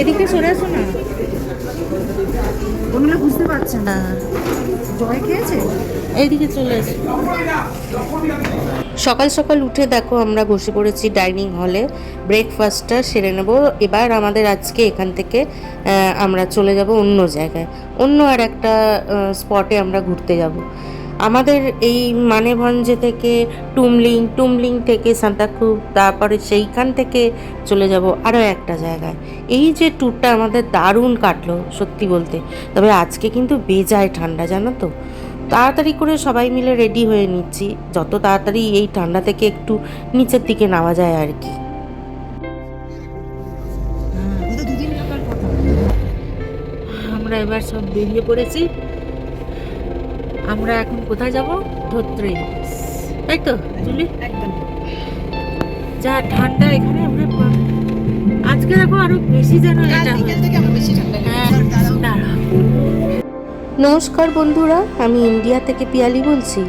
এদিকে চলে আসো না। ওগুলো বুঝতে পারছে না। জয় খেয়েছে? এইদিকে চলে সকাল সকাল উঠে দেখো আমরা বসে পড়েছি ডাইনিং হলে। ব্রেকফাস্টটা সেরে নেব। এবার আমাদের আজকে এখান থেকে আমরা চলে যাব অন্য জায়গায়। অন্য আর একটা স্পটে আমরা ঘুরতে যাব। আমাদের এই মানেভঞ্জে থেকে টুমলিং টুমলিং থেকে সান্তাক্রুজ তারপরে সেইখান থেকে চলে যাব আরও একটা জায়গায়। এই যে ট্যুরটা আমাদের দারুণ কাটলো সত্যি বলতে। তবে আজকে কিন্তু বেজায় ঠান্ডা জানো তো? তাড়াতাড়ি করে সবাই মিলে রেডি হয়ে নিচ্ছি। যত তাড়াতাড়ি এই ঠান্ডা থেকে একটু নিচের দিকে নামা যায় আর কি। আমরা এবার সব বেরিয়ে পড়েছি। আমরা এখন কোথায় যাব? ধত্রে। তাই তো জুলি? যা ঠান্ডা এখানে আমরা আজকে দেখো আরও বেশি যেন এটা হ্যাঁ। নমস্কার বন্ধুরা আমি ইন্ডিয়া থেকে পিয়ালি বলছি।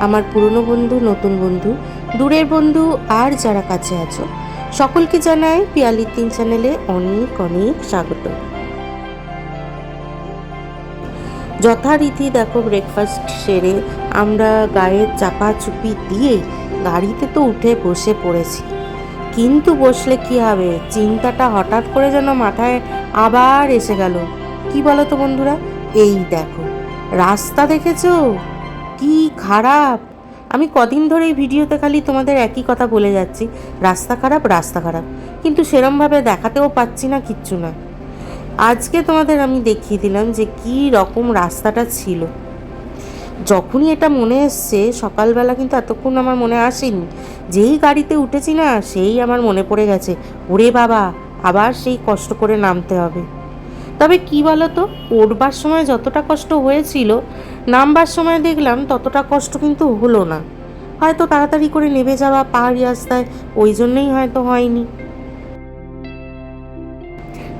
আমার পুরনো বন্ধু নতুন বন্ধু দূরের বন্ধু আর যারা কাছে আছো সকলকে জানাই পিয়ালির তিন চ্যানেলে অনেক অনেক স্বাগত। যথারীতি দেখো ব্রেকফাস্ট সেরে আমরা গায়ের চাপা চুপি দিয়ে গাড়িতে তো উঠে বসে পড়েছি। কিন্তু বসলে কি হবে? চিন্তাটা হঠাৎ করে যেন মাথায় আবার এসে গেল। কি বলো তো বন্ধুরা? এই দেখো, রাস্তা দেখেছ? কি খারাপ! আমি কদিন ধরে এই ভিডিওতে খালি তোমাদের একই কথা বলে যাচ্ছি। রাস্তা খারাপ রাস্তা খারাপ। কিন্তু সেরমভাবে দেখাতেও পাচ্ছি না, কিচ্ছু না। আজকে তোমাদের আমি দেখিয়ে দিলাম যে কি রকম রাস্তাটা ছিল। যখনই এটা মনে এসছে, সকালবেলা কিন্তু এতক্ষণ আমার মনে আসেনি। যেই গাড়িতে উঠেছি না, সেই আমার মনে পড়ে গেছে, ওরে বাবা, আবার সেই কষ্ট করে নামতে হবে। তবে কি বলো তো উঠবার সময় যতটা কষ্ট হয়েছিল, নামবার সময় দেখলাম ততটা কষ্ট কিন্তু হলো না। হয়তো তাড়াতাড়ি করে নেমে যাওয়া পাহাড়ি রাস্তায়, ওই জন্যই হয়তো হয়নি।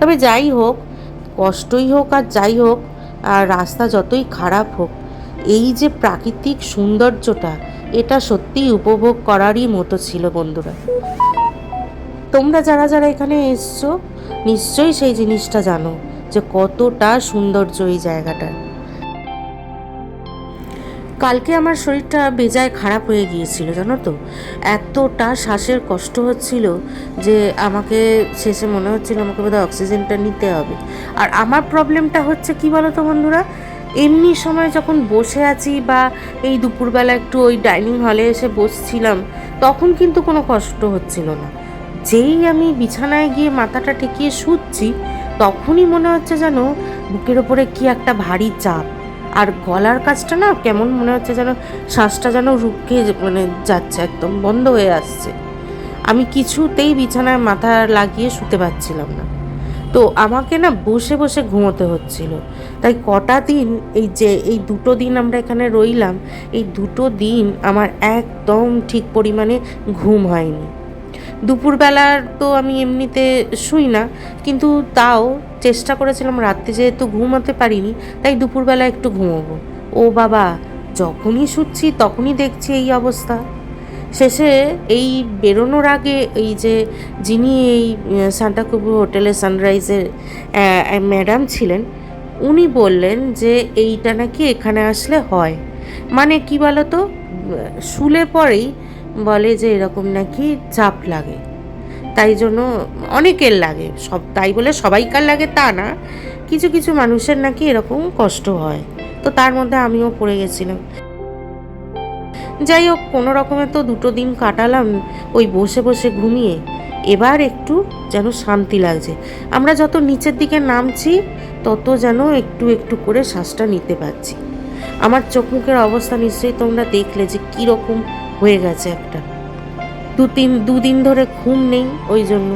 তবে যাই হোক কষ্টই হোক আর যাই হোক, আর রাস্তা যতই খারাপ হোক, এই যে প্রাকৃতিক সৌন্দর্যটা, এটা সত্যিই উপভোগ করারই মতো ছিল বন্ধুরা। তোমরা যারা যারা এখানে এসছো, নিশ্চয়ই সেই জিনিসটা জানো যে কতটা সৌন্দর্য এই জায়গাটা কালকে আমার শরীরটা বেজায় খারাপ হয়ে গিয়েছিল, জানো তো। এতটা শ্বাসের কষ্ট হচ্ছিল যে আমাকে শেষে মনে হচ্ছিল আমাকে বোধহয় অক্সিজেনটা নিতে হবে। আর আমার প্রবলেমটা হচ্ছে কি বলো তো বন্ধুরা? এমনি সময় যখন বসে আছি বা এই দুপুরবেলা একটু ওই ডাইনিং হলে এসে বসছিলাম, তখন কিন্তু কোনো কষ্ট হচ্ছিল না। যেই আমি বিছানায় গিয়ে মাথাটা ঠেকিয়ে শুচ্ছি, তখনই মনে হচ্ছে যেন বুকের ওপরে কি একটা ভারী চাপ। আর গলার কাজটা না কেমন মনে হচ্ছে যেন শ্বাসটা যেন রুখে মানে যাচ্ছে, একদম বন্ধ হয়ে আসছে। আমি কিছুতেই বিছানায় মাথা লাগিয়ে শুতে পারছিলাম না। তো আমাকে না বসে বসে ঘুমোতে হচ্ছিল। তাই কটা দিন এই যে, এই দুটো দিন আমরা এখানে রইলাম, এই দুটো দিন আমার একদম ঠিক পরিমাণে ঘুম হয়নি। দুপুরবেলার তো আমি এমনিতে শুই না, কিন্তু তাও চেষ্টা করেছিলাম রাত্রে যেহেতু ঘুমাতে পারিনি, তাই দুপুরবেলা একটু ঘুমোবো। ও বাবা, যখনই শুচ্ছি তখনই দেখছি এই অবস্থা। শেষে এই বেরোনোর আগে এই যে যিনি এই সান্টাকুবু হোটেলে সানরাইজের ম্যাডাম ছিলেন, উনি বললেন যে এইটা নাকি এখানে আসলে হয়। মানে কি বলতো শুলে পরেই বলে যে এরকম নাকি চাপ লাগে। তাই জন্য অনেকের লাগে, সব তাই বলে সবাইকার লাগে তা না। কিছু কিছু মানুষের নাকি এরকম কষ্ট হয়। তো তার মধ্যে আমিও পড়ে গেছিলাম। যাই হোক, কোনো রকমে তো দুটো দিন কাটালাম ওই বসে বসে ঘুমিয়ে। এবার একটু যেন শান্তি লাগছে। আমরা যত নিচের দিকে নামছি, তত যেন একটু একটু করে শ্বাসটা নিতে পারছি। আমার চোখ মুখের অবস্থা নিশ্চয়ই তোমরা দেখলে যে কীরকম হয়ে গেছে একটা। দু তিন দুদিন ধরে ঘুম নেই ওই জন্য।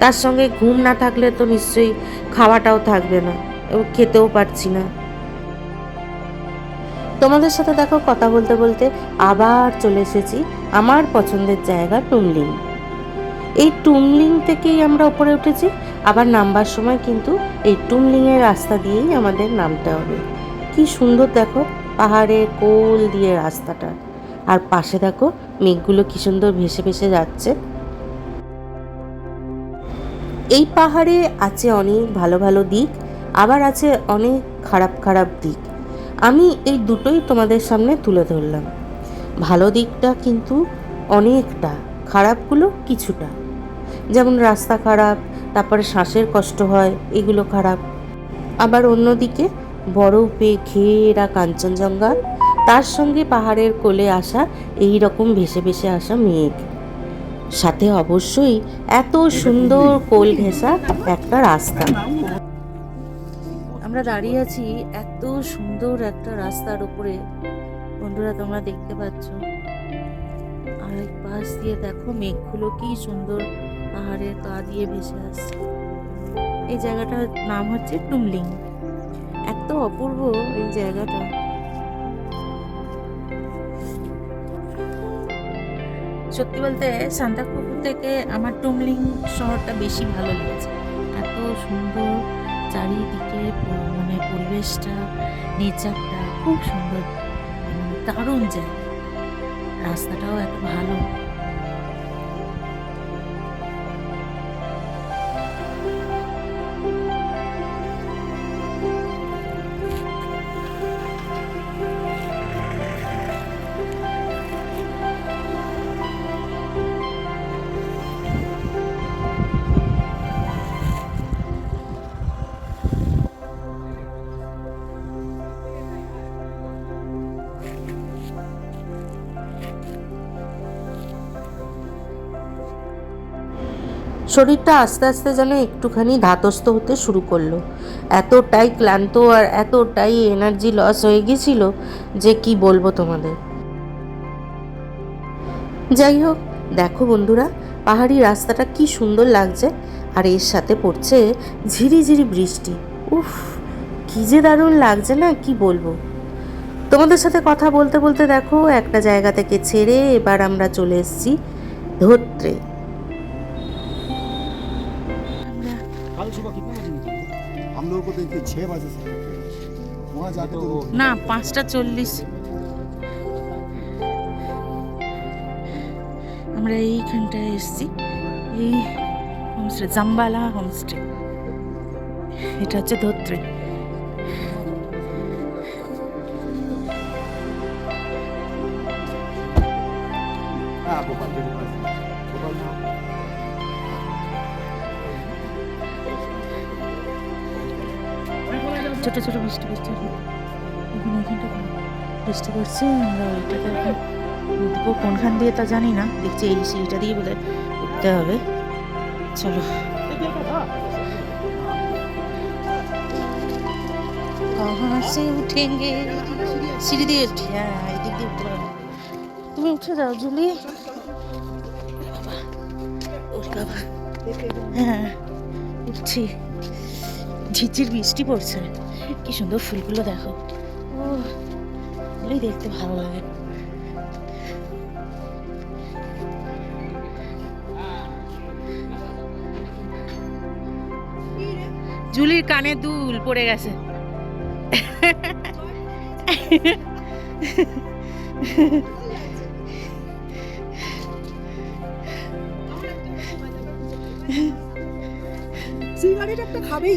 তার সঙ্গে ঘুম না থাকলে তো নিশ্চয়ই খাওয়াটাও থাকবে না, এবং খেতেও পারছি না। তোমাদের সাথে দেখো কথা বলতে বলতে আবার চলে এসেছি আমার পছন্দের জায়গা টুমলিং এই টুমলিং থেকেই আমরা উপরে উঠেছি, আবার নামবার সময় কিন্তু এই টুমলিংয়ের রাস্তা দিয়েই আমাদের নামতে হবে। কি সুন্দর দেখো, পাহাড়ের কোল দিয়ে রাস্তাটা। আর পাশে দেখো মেঘগুলো কি সুন্দর ভেসে ভেসে যাচ্ছে। এই পাহাড়ে আছে অনেক ভালো ভালো দিক, আবার আছে অনেক খারাপ খারাপ দিক। আমি এই দুটোই তোমাদের সামনে তুলে ধরলাম। ভালো দিকটা কিন্তু অনেকটা, খারাপগুলো কিছুটা। যেমন রাস্তা খারাপ, তারপরে শ্বাসের কষ্ট হয়, এগুলো খারাপ। আবার অন্যদিকে বরফে ঘেরা কাঞ্চনজঙ্ঘা তার সঙ্গে পাহাড়ের কোলে আসা এই রকম ভেসে ভেসে আসা মেঘ। সাথে অবশ্যই এত সুন্দর কোল ঘেঁষা একটা রাস্তা। আমরা দাঁড়িয়ে আছি এত সুন্দর একটা রাস্তার উপরে। বন্ধুরা, তোমরা দেখতে পাচ্ছ। আর এই পাশ দিয়ে দেখো মেঘগুলো কি সুন্দর পাহাড়ের গা দিয়ে ভেসে আসছে। এই জায়গাটার নাম হচ্ছে টুমলিং। এত অপূর্ব এই জায়গাটা। সত্যি বলতে সান্তাক্রুজ থেকে আমার টুমলিং শহরটা বেশি ভালো লেগেছে। এত সুন্দর চারিদিকে মানে পরিবেশটা নেচারটা খুব সুন্দর দারুণ জায়গা। রাস্তাটাও এত ভালো। শরীরটা আস্তে আস্তে যেন একটুখানি ধাতস্থ হতে শুরু করল। এতটাই ক্লান্ত আর এতটাই এনার্জি লস হয়ে গেছিল যে কি বলব তোমাদের। যাই হোক, দেখো বন্ধুরা, পাহাড়ি রাস্তাটা কি সুন্দর লাগছে আর এর সাথে পড়ছে ঝিরিঝিরি বৃষ্টি। উফ, কি যে দারুণ লাগছে না, কি বলব। তোমাদের সাথে কথা বলতে বলতে দেখো, একটা জায়গা থেকে ছেড়ে এবার আমরা চলে এসেছি ধত্রে। देखिए छः बजे से वहाँ जाके तो वो না পাঁচটা চল্লিশ আমরা এইখানটায় এসেছি এই হোমস্টে জাম্বালা হোমস্টে এটা হচ্ছে ধত্রে हाँ भोपाल के पास ছোট ছোট বৃষ্টি বৃষ্টি হলো। এখন এখানটা বৃষ্টি পড়ছে আমরা ওইটাতে এখন উঠবো কোনখান দিয়ে তা জানি না দেখছি এই সিঁড়িটা দিয়ে বোধ উঠতে হবে চলো कहाँ से उठेंगे सीढ़ी দিয়ে উঠি হ্যাঁ এই দিক দিয়ে উঠতে পারবো তুমি উঠে যাও জুলি ওরে বাবা হ্যাঁ উঠছি ঝিরঝির বৃষ্টি পড়ছে কি সুন্দর ফুলগুলো দেখো। ও এগুলোই দেখতে ভালো লাগে। জুলির কানে দুল পড়ে গেছে। সিগারেট একটা খাবেই।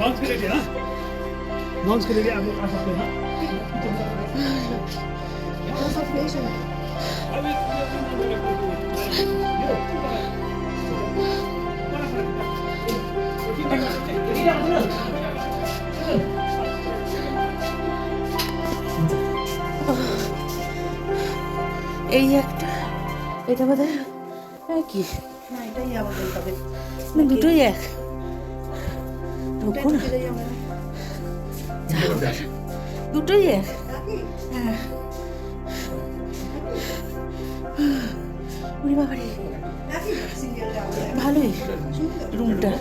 लॉन्च के लिए हाँ लॉन्च के लिए आप लोग आ सकते हैं এটা সব fresh হয়। এই একটা এটা বোধ হয় কি না, এটাই আবার বলতে হবে। না দুটোই এক দুটোই এক? হ্যাঁ উরি বাবারে। ভালোই রুমটা।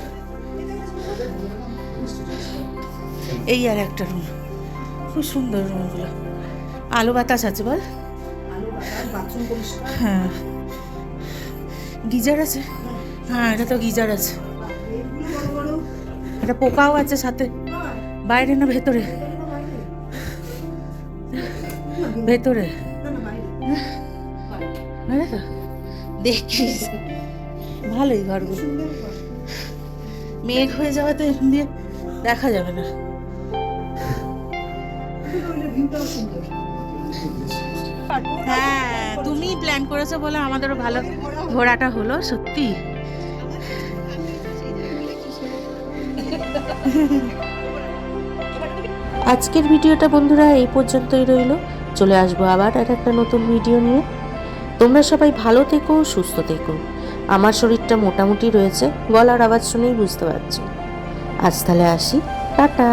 এই আর একটা রুম। খুব সুন্দর রুমগুলো। আলো বাতাস আছে বল। হ্যাঁ। গিজার আছে? হ্যাঁ এটা তো গিজার আছে। এটা পোকাও আছে সাথে। বাইরে না, ভেতরে। ভেতরে। দেখিস ভালোই ঘরগুলো। মেঘ হয়ে যাওয়াতে এখান দিয়ে দেখা যাবে না। হ্যাঁ তুমি প্ল্যান করেছ বলে আমাদেরও ভালো ঘোরাটা হলো, সত্যি। আজকের ভিডিওটা বন্ধুরা এই পর্যন্তই রইল। চলে আসব আবার আর একটা নতুন ভিডিও নিয়ে। তোমরা সবাই ভালো থেকো, সুস্থ থেকো। আমার শরীরটা মোটামুটি রয়েছে, গলার আওয়াজ শুনেই বুঝতে পারছি। আজ তাহলে আসি। টাটা।